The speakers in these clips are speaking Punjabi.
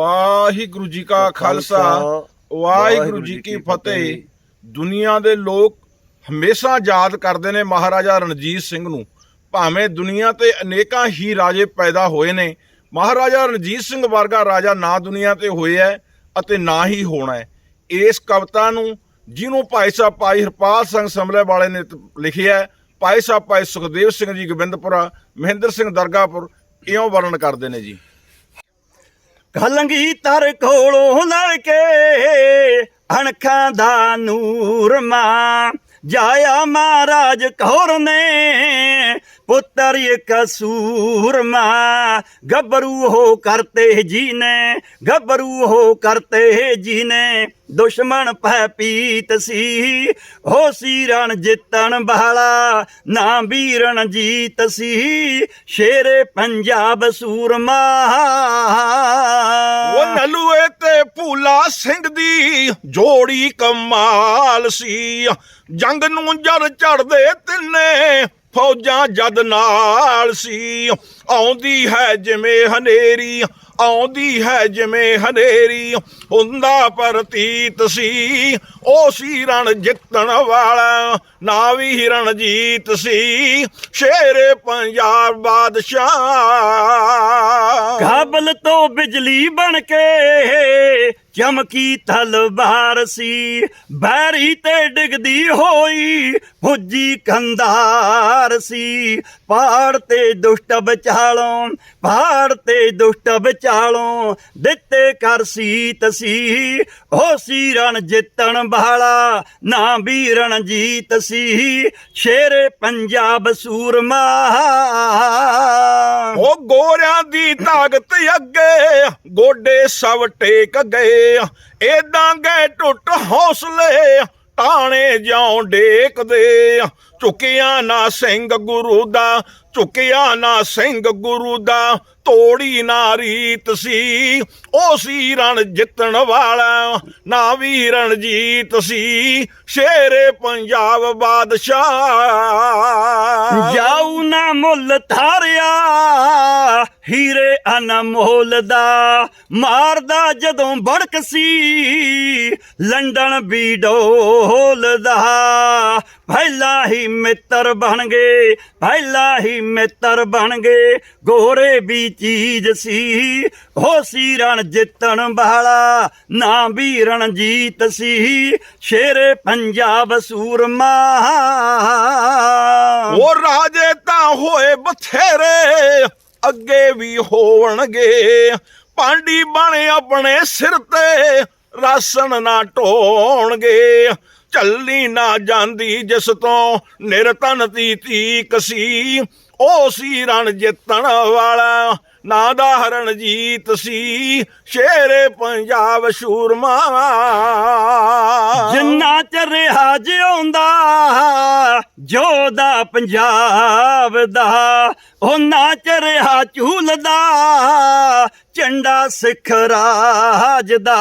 ਵਾਹਿਗੁਰੂ ਜੀ ਕਾ ਖਾਲਸਾ ਵਾਹਿਗੁਰੂ ਜੀ ਕੀ ਫਤਿਹ। ਦੁਨੀਆ ਦੇ ਲੋਕ ਹਮੇਸ਼ਾ ਯਾਦ ਕਰਦੇ ਨੇ ਮਹਾਰਾਜਾ ਰਣਜੀਤ ਸਿੰਘ ਨੂੰ। ਭਾਵੇਂ ਦੁਨੀਆ ਤੇ ਅਨੇਕਾਂ ਹੀ ਰਾਜੇ ਪੈਦਾ ਹੋਏ ਨੇ ਮਹਾਰਾਜਾ ਰਣਜੀਤ ਸਿੰਘ ਵਰਗਾ ਰਾਜਾ ਨਾ ਦੁਨੀਆ ਤੇ ਹੋਇਆ ਹੈ ਅਤੇ ਨਾ ਹੀ ਹੋਣਾ ਹੈ ਇਸ ਕਵਿਤਾ ਨੂੰ ਜਿਹਨੂੰ ਭਾਈ ਸਾਹਿਬ ਭਾਈ ਹਰਪਾਲ ਸਿੰਘ ਸਮਲੇ ਵਾਲੇ ਨੇ ਲਿਖਿਆ ਭਾਈ ਸਾਹਿਬ ਭਾਈ ਸੁਖਦੇਵ ਸਿੰਘ ਜੀ ਗੋਬਿੰਦਪੁਰਾ ਮਹਿੰਦਰ ਸਿੰਘ ਦਰਗਾਹਪੁਰ ਇਉਂ ਵਰਣਨ ਕਰਦੇ ਨੇ ਜੀ। ਕਲੰਗੀ ਤਰ ਕੋਲੋਂ ਲੜ ਕੇ ਅਣਖਾਂ ਦਾ ਨੂਰ ਮਾਂ ਜਾਇਆ ਮਹਾਰਾਜ ਕੌਰ ਨੇ ਪੁੱਤਰ ਇੱਕ ਸੂਰਮਾ, ਗੱਭਰੂ ਹੋ ਕਰਤੇ ਜੀ ਨੇ ਗੱਭਰੂ ਹੋ ਕਰਤੇ ਜੀ ਨੇ ਦੁਸ਼ਮਣ ਪੈ ਪੀਤ ਸੀ। ਹੋ ਸੀ ਰਣ ਜਿੱਤਣ ਵਾਲਾ, ਨਾ ਵੀਰਨ ਜੀਤ ਸੀ। ਸ਼ੇਰੇ ਪੰਜਾਬ ਸੂਰਮਾ। ਉਹ ਨਲੂਏ ਤੇ ਭੂਲਾ ਸਿੰਘ ਦੀ ਜੋੜੀ ਕਮਾਲ ਸੀ। ਜੰਗ ਨੂੰ ਜਰ ਚੜਦੇ ਤਿੰਨੇ ਫੌਜਾਂ ਜਦ ਨਾਲ ਸੀ। ਆਉਂਦੀ ਹੈ ਜਿਵੇਂ ਹਨੇਰੀ, ਆਉਂਦੀ ਹੈ ਜਿਵੇਂ ਹਨੇਰੀ, ਹੁੰਦਾ ਪ੍ਰਤੀਤ ਸੀ। ਉਹ ਸੀ ਰਣ ਜਿੱਤਣ ਵਾਲਾ, ਨਾ ਵੀ ਰਣਜੀਤ ਸੀ। ਸ਼ੇਰੇ ਪੰਜਾਬ ਬਾਦਸ਼ਾਹ। ਕਾਬਲ ਤੋਂ ਬਿਜਲੀ ਬਣ ਕੇ ਚਮਕੀ ਤਲਵਾਰ ਸੀ। ਬੈਰੀ ਤੇ ਡਿੱਗਦੀ ਹੋਈ ਫੁੱਜੀ ਕੰਧਾਰ ਸੀ। ਪਾੜ ਤੇ ਦੁਸ਼ਟ ਵਿਚਾਲੋਂ ਪਹਾੜ ਤੇ ਦੁਸ਼ਟ ਵਿਚਾਲੋਂ, ਦਿੱਤੇ ਕਰ ਸੀਤ ਸੀ। ਹੋ ਸੀ ਰਣ ਜਿੱਤਣ ਵਾਲਾ, ਨਾ ਵੀ ਰਣਜੀਤ ਸੀ। ਸ਼ੇਰੇ ਪੰਜਾਬ ਸੂਰਮਾ। ਉਹ ਗੋਰਿਆਂ ਦੀ ਤਾਕਤ ਅੱਗੇ, ਗੋਡੇ ਸਭ ਟੇਕ ਗਏ। ਏਦਾਂ ਗਏ ਟੁੱਟ ਹੌਸਲੇ ਟਾਣੇ ਜਿਉਂ ਡੇਕਦੇ। ਝੁਕਿਆ ਨਾ ਸਿੰਘ ਗੁਰੂ ਦਾ ਝੁਕਿਆ ਨਾ ਸਿੰਘ ਗੁਰੂ ਦਾ, ਤੋੜੀ ਨਾ ਰੀਤ ਸੀ। ਉਹ ਸੀ ਰਣ ਜਿੱਤਣ ਵਾਲਾ, ਨਾ ਵੀ ਰਣਜੀਤ ਸੀ। ਸ਼ੇਰੇ ਪੰਜਾਬ ਬਾਦਸ਼ਾਹ। ਜਾਉ ਨਾ ਮੁੱਲ ਧਾਰਿਆ, ਹੀਰੇ ਅਨਮੋਲ ਦਾ। ਮਾਰਦਾ ਜਦੋਂ ਬੜਕ ਸੀ, ਲੰਡਨ ਵੀ ਡੋਲਦਾ ਪਹਿਲਾ ਹੀ ਮਿੱਤਰ ਬਣ ਗਏ ਪਹਿਲਾ ਹੀ ਮਿੱਤਰ ਬਣ ਗਏ ਗੋਰੇ ਵੀ ਚੀਜ਼ ਸੀ ਹੋ ਸੀ ਰਣ ਜਿੱਤਣ ਵਾਲਾ ਨਾ ਵੀ ਰਣਜੀਤ ਸੀ। ਸ਼ੇਰੇ ਪੰਜਾਬ ਸੂਰਮਾ। ਉਹ ਰਾਜੇ ਤਾਂ ਹੋਏ ਬਥੇਰੇ, ਅੱਗੇ ਵੀ ਹੋਣਗੇ ਪਾਂਡੀ ਬਣ ਆਪਣੇ ਸਿਰ ਤੇ, ਰਾਸਣ ਨਾ ਢੋਣਗੇ ਚੱਲੀ ਨਾ ਜਾਂਦੀ ਜਿਸ ਤੋਂ ਨਿਰਤਨ ਦੀ ਤੀਕ ਸੀ ਉਹ ਸੀ ਰਣ ਜਿੱਤਣ ਵਾਲਾ, ਨਾ ਦਾ ਹਰਣਜੀਤ ਸੀ। ਸ਼ੇਰੇ ਪੰਜਾਬ ਸ਼ੂਰਮਾ। ਜਿੰਨਾ ਚਿਰ ਰਿਹਾ ਜਿਉਂਦਾ ਜੋਦਾ ਪੰਜਾਬ ਦਾ, ਉਹਨਾਂ ਚਿਰ ਰਿਹਾ ਝੂਲਦਾ ਝੰਡਾ ਸਿੱਖ ਰਾਜ ਦਾ।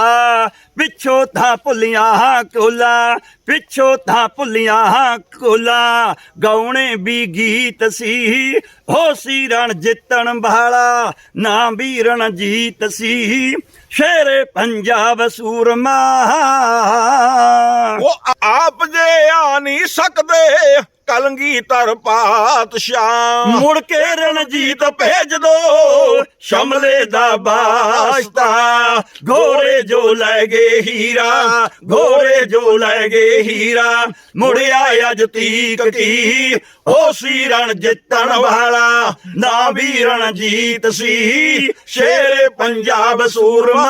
ਪਿੱਛੋਂ ਤਾਂ ਭੁੱਲੀਆਂ ਕੋਲਾ, ਪਿੱਛੋਂ ਤਾਂ ਭੁੱਲੀਆਂ ਕੋਲਾ। ਗਾਉਣੇ ਵੀ ਗੀਤ ਸੀ, ਹੋ ਸੀ ਰਣ ਜਿੱਤਣ ਵਾਲਾ, ਨਾ ਵੀ ਰਣਜੀਤ ਸੀ। ਸ਼ੇਰੇ ਪੰਜਾਬ ਸੂਰਮਾ। ਉਹ ਆਪ ਜੇ ਆ ਨਹੀਂ ਸਕਦੇ, ਕਲੰਗੀਧਰ ਪਾਤਸ਼ਾਹ। ਮੁੜ ਕੇ ਰਣਜੀਤ ਭੇਜ ਦੋ, ਸ਼ਮਲੇ ਦਾ ਬਾਸਤਾ ਗੋਰੇ ਜੋ ਲੈ ਗਏ ਹੀਰਾ ਗੋਰੇ ਜੋ ਲੈ ਗਏ ਹੀਰਾ। ਮੁੜਿਆ ਅੱਜ ਤੀਕ ਕੀ, ਹੋ ਸੀ ਰਣ ਜਿੱਤਣ ਵਾਲਾ। ਨਾ ਵੀ ਰਣਜੀਤ ਸੀ, ਸ਼ੇਰੇ ਪੰਜਾਬ ਸੂਰਮਾ।